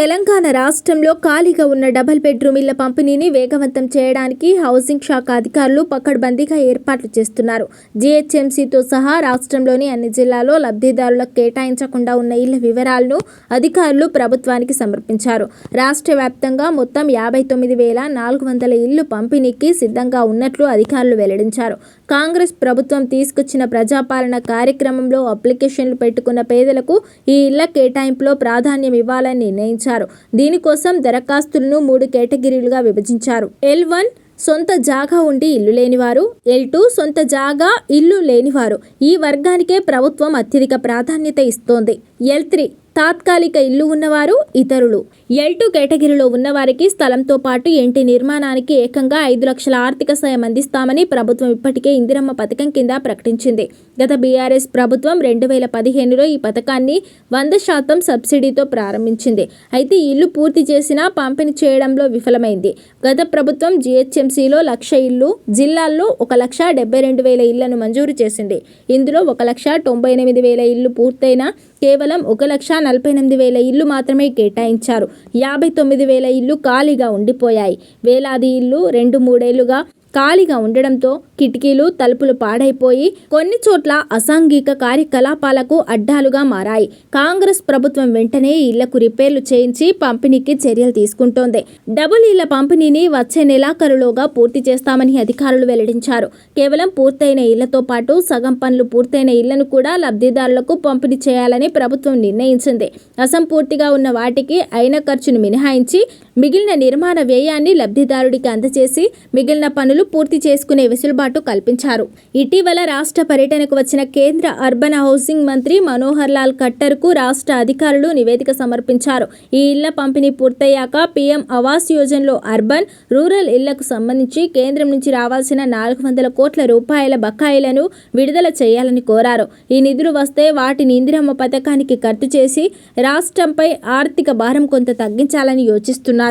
తెలంగాణ రాష్ట్రంలో ఖాళీగా ఉన్న డబుల్ బెడ్రూమ్ ఇళ్ళ పంపిణీని వేగవంతం చేయడానికి హౌసింగ్ శాఖ అధికారులు పకడ్బందీగా ఏర్పాట్లు చేస్తున్నారు. జీహెచ్ఎంసీతో సహా రాష్ట్రంలోని అన్ని జిల్లాల్లో లబ్ధిదారులకు కేటాయించకుండా ఉన్న ఇళ్ళ వివరాలను అధికారులు ప్రభుత్వానికి సమర్పించారు. రాష్ట్ర వ్యాప్తంగా మొత్తం యాభై తొమ్మిది వేల నాలుగు వందల ఇళ్ళు పంపిణీకి సిద్ధంగా ఉన్నట్లు అధికారులు వెల్లడించారు. కాంగ్రెస్ ప్రభుత్వం తీసుకొచ్చిన ప్రజాపాలన కార్యక్రమంలో అప్లికేషన్లు పెట్టుకున్న పేదలకు ఈ ఇళ్ళ కేటాయింపులో ప్రాధాన్యం ఇవ్వాలని నిర్ణయించారు. దీనికోసం దరఖాస్తులను మూడు కేటగిరీలుగా విభజించారు. ఎల్ వన్ సొంత జాగా ఉండి ఇల్లు లేనివారు ఎల్ టూ సొంత జాగా ఇల్లు లేనివారు. ఈ వర్గానికే ప్రభుత్వం అత్యధిక ప్రాధాన్యత ఇస్తోంది. ఎల్ త్రీ తాత్కాలిక ఇల్లు ఉన్నవారు ఇతరులు. ఎల్ టూ కేటగిరీలో ఉన్నవారికి స్థలంతో పాటు ఇంటి నిర్మాణానికి ఏకంగా ఐదు లక్షల ఆర్థిక సాయం అందిస్తామని ప్రభుత్వం ఇప్పటికే ఇందిరమ్మ పథకం కింద ప్రకటించింది. గత బీఆర్ఎస్ ప్రభుత్వం రెండు వేల పదిహేనులో ఈ పథకాన్ని వంద శాతం సబ్సిడీతో ప్రారంభించింది. అయితే ఇల్లు పూర్తి చేసినా పంపిణీ చేయడంలో విఫలమైంది. గత ప్రభుత్వం జీహెచ్ఎంసీలో లక్ష ఇల్లు జిల్లాల్లో ఒక లక్ష డెబ్బై రెండు వేల ఇళ్ళను మంజూరు చేసింది. ఇందులో ఒక లక్ష తొంభై ఎనిమిది వేల ఇల్లు పూర్తయినా కేవలం ఒక లక్ష నలభై ఎనిమిది వేల ఇల్లు మాత్రమే కేటాయించారు. యాభై తొమ్మిది వేల ఇల్లు ఖాళీగా ఉండిపోయాయి. వేలాది ఇల్లు రెండు మూడేళ్ళుగా ఖాళీగా ఉండడంతో కిటికీలు తలుపులు పాడైపోయి కొన్ని చోట్ల అసాంఘిక కార్యకలాపాలకు అడ్డాలుగా మారాయి. కాంగ్రెస్ ప్రభుత్వం వెంటనే ఇళ్ళకు రిపేర్లు చేయించి పంపిణీకి చర్యలు తీసుకుంటోంది. డబుల్ ఇళ్ళ పంపిణీని వచ్చే నెలాఖరులోగా పూర్తి చేస్తామని అధికారులు వెల్లడించారు. కేవలం పూర్తయిన ఇళ్ళతో పాటు సగం పనులు పూర్తయిన ఇళ్ళను కూడా లబ్ధిదారులకు పంపిణీ చేయాలని ప్రభుత్వం నిర్ణయించింది. అసంపూర్తిగా ఉన్న వాటికి అయిన ఖర్చును మినహాయించి మిగిలిన నిర్మాణ వ్యయాన్ని లబ్ధిదారుడికి అందజేసి మిగిలిన పనులు పూర్తి చేసుకునే వెసులుబాటు కల్పించారు. ఇటీవల రాష్ట్ర పర్యటనకు వచ్చిన కేంద్ర అర్బన్ హౌసింగ్ మంత్రి మనోహర్ లాల్ ఖట్టర్కు రాష్ట్ర అధికారులు నివేదిక సమర్పించారు. ఈ ఇళ్ళ పంపిణీ పూర్తయ్యాక పీఎం ఆవాస్ యోజనలో అర్బన్ రూరల్ ఇళ్ళకు సంబంధించి కేంద్రం నుంచి రావాల్సిన నాలుగు వందల కోట్ల రూపాయల బకాయిలను విడుదల చేయాలని కోరారు. ఈ నిధులు వస్తే వాటిని ఇందిరమ్మ పథకానికి ఖర్చు చేసి రాష్ట్రంపై ఆర్థిక భారం కొంత తగ్గించాలని యోచిస్తున్నారు.